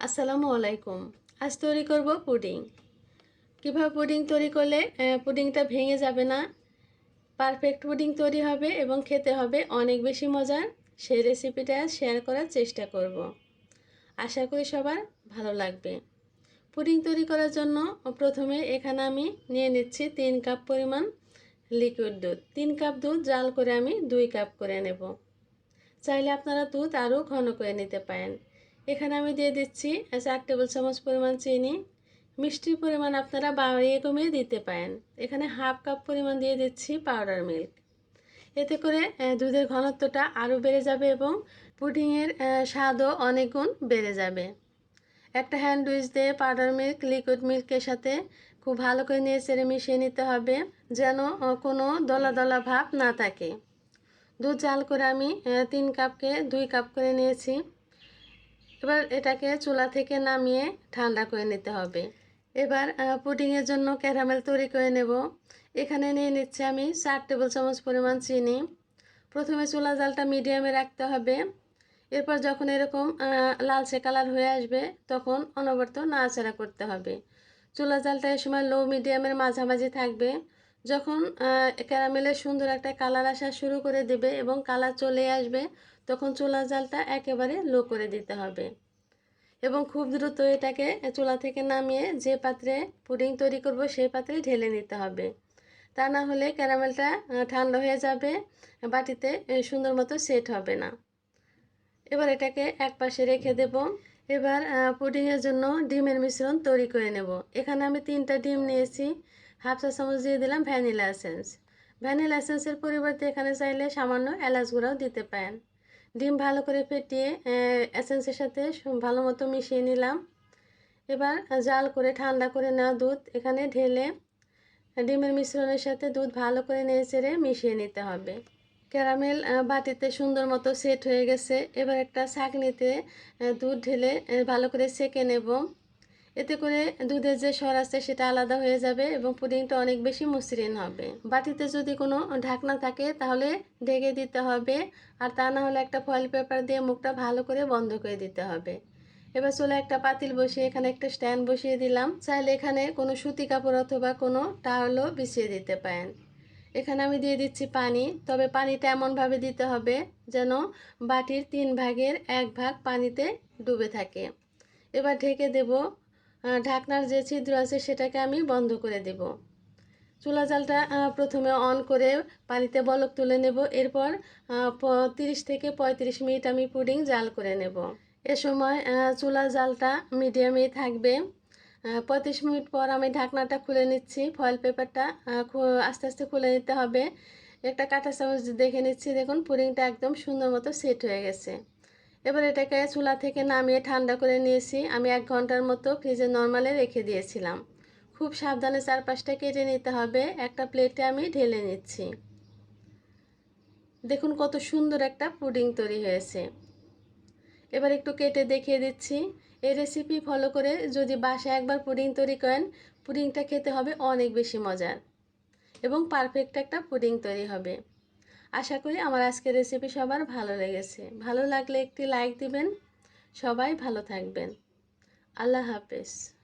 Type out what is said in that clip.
আসসালামু আলাইকুম। আজ তৈরি করব পুডিং। কীভাবে পুডিং তৈরি করলে পুডিংটা ভেঙে যাবে না, পারফেক্ট পুডিং তৈরি হবে এবং খেতে হবে অনেক বেশি মজার, সেই রেসিপিটা শেয়ার করার চেষ্টা করব। আশা করি সবার ভালো লাগবে। পুডিং তৈরি করার জন্য প্রথমে এখানে আমি নিয়ে নিচ্ছি তিন কাপ পরিমাণ লিকুইড দুধ। তিন কাপ দুধ জাল করে আমি দুই কাপ করে নেব। চাইলে আপনারা দুধ আরও ঘন করে নিতে পারেন। এখানে আমি দিয়ে দিচ্ছি চার টেবিল চামচ পরিমাণ চিনি। মিষ্টির পরিমাণ আপনারা বাড়িয়ে কমিয়ে দিতে পারেন। এখানে হাফ কাপ পরিমাণ দিয়ে দিচ্ছি পাউডার মিল্ক এতে করে দুধের ঘনত্বটা আরও বেড়ে যাবে এবং পুডিংয়ের স্বাদও অনেক গুণ বেড়ে যাবে। একটা হ্যান্ড উইচ দিয়ে পাউডার মিল্ক লিকুইড মিল্কের সাথে খুব ভালো করে নিয়ে চেড়ে মিশিয়ে নিতে হবে যেন কোনো দলা দলা ভাব না থাকে। দুধ জাল করে আমি তিন কাপকে, দুই কাপ করে নিয়েছি। এবার এটাকে চুলা থেকে নামিয়ে ঠান্ডা করে নিতে হবে। এবার পুডিংয়ের জন্য ক্যারামেল তৈরি করে নেব। এখানে নিয়ে নিচ্ছে আমি চার টেবিল চামচ পরিমাণ চিনি। প্রথমে চুলা জালটা মিডিয়ামে রাখতে হবে। এরপর যখন এরকম লালচে কালার হয়ে আসবে, তখন অনবরত নাড়াচাড়া করতে হবে। চুলা জালটা এ সময় লো মিডিয়ামের মাঝামাঝি থাকবে। যখন ক্যারামেলের সুন্দর একটা কালার আসা শুরু করে দেবে এবং কালার চলে আসবে, তখন চুলা জালটা একেবারে লো করে দিতে হবে। এবং খুব দ্রুত এটাকে চুলা থেকে নামিয়ে যে পাত্রে পুডিং তৈরি করব সেই পাত্রে ঢেলে নিতে হবে। তা না হলে ক্যারামেলটা ঠান্ডা হয়ে যাবে, বাটিতে সুন্দর মতো সেট হবে না। এবার এটাকে এক পাশে রেখে দেব। এবার পুডিংয়ের জন্য ডিমের মিশ্রণ তৈরি করে নেব। এখানে আমি তিনটা ডিম নিয়েছি। হাফ চা চামচ দিয়ে দিলাম ভ্যানিলা এসেন্স। ভ্যানিলা এসেন্সের পরিবর্তে এখানে চাইলে সামান্য এলাচ গুঁড়াও দিতে পারেন। ডিম ভালো করে ফেটিয়ে এসেন্সের সাথে ভালো মতো মিশিয়ে নিলাম। এবার জাল করে ঠান্ডা করে নেওয়া দুধ এখানে ঢেলে, ডিমের মিশ্রণের সাথে দুধ ভালো করে নেড়ে চেড়ে মিশিয়ে নিতে হবে। ক্যারামেল বাটিতে সুন্দর মতো সেট হয়ে গেছে। এবার একটা ছাঁকনিতে দুধ ঢেলে ভালো করে সেকে নেব। এতে করে দুধের যে সর আছে সেটা আলাদা হয়ে যাবে এবং পুডিংটা অনেক বেশি মসৃণ হবে। বাটিতে যদি কোনো ঢাকনা থাকে তাহলে ঢেকে দিতে হবে আর তা না হলে একটা ফয়েল পেপার দিয়ে মুখটা ভালো করে বন্ধ করে দিতে হবে। এবার চলে একটা পাতিল বসিয়ে এখানে একটা স্ট্যান্ড বসিয়ে দিলাম। চাইলে এখানে কোনো সুতি কাপড় অথবা কোনো টাওয়ালও বিছিয়ে দিতে পারেন। এখানে আমি দিয়ে দিচ্ছি পানি, তবে পানিটা এমনভাবে দিতে হবে যেন বাটির তিন ভাগের এক ভাগ পানিতে ডুবে থাকে। এবার ঢেকে দেব ঢাকনার যে ছিদ্র আছে সেটাকে আমি বন্ধ করে দেব। চুলা জালটা প্রথমে অন করে পানিতে বলক তুলে নেব। এরপর তিরিশ থেকে পঁয়ত্রিশ মিনিট আমি পুডিং জাল করে নেব। এ সময় চুলা জালটা মিডিয়ামে থাকবে। পঁয়ত্রিশ মিনিট পর আমি ঢাকনাটা খুলে নিচ্ছি। ফয়েল পেপারটা আস্তে আস্তে খুলে নিতে হবে। একটা কাঁটা চামচ দেখে নিচ্ছি। দেখুন, পুডিংটা একদম সুন্দর মতো সেট হয়ে গেছে। এবার এটাকে চুলা থেকে নামিয়ে ঠান্ডা করে নিয়েছি। আমি এক ঘণ্টার মতো ফ্রিজে নর্মালে রেখে দিয়েছিলাম। খুব সাবধানে চারপাশটা কেটে নিতে হবে। একটা প্লেটে আমি ঢেলে নিচ্ছি। দেখুন কত সুন্দর একটা পুডিং তৈরি হয়েছে। এবার একটু কেটে দেখিয়ে দিচ্ছি। এই রেসিপি ফলো করে যদি বাসায় একবার পুডিং তৈরি করেন, পুডিংটা খেতে হবে অনেক বেশি মজার এবং পারফেক্ট একটা পুডিং তৈরি হবে। আশা করি আমার আজকের রেসিপি সবার ভালো লেগেছে। ভালো লাগলে একটি লাইক দিবেন। সবাই ভালো থাকবেন। আল্লাহ হাফেজ।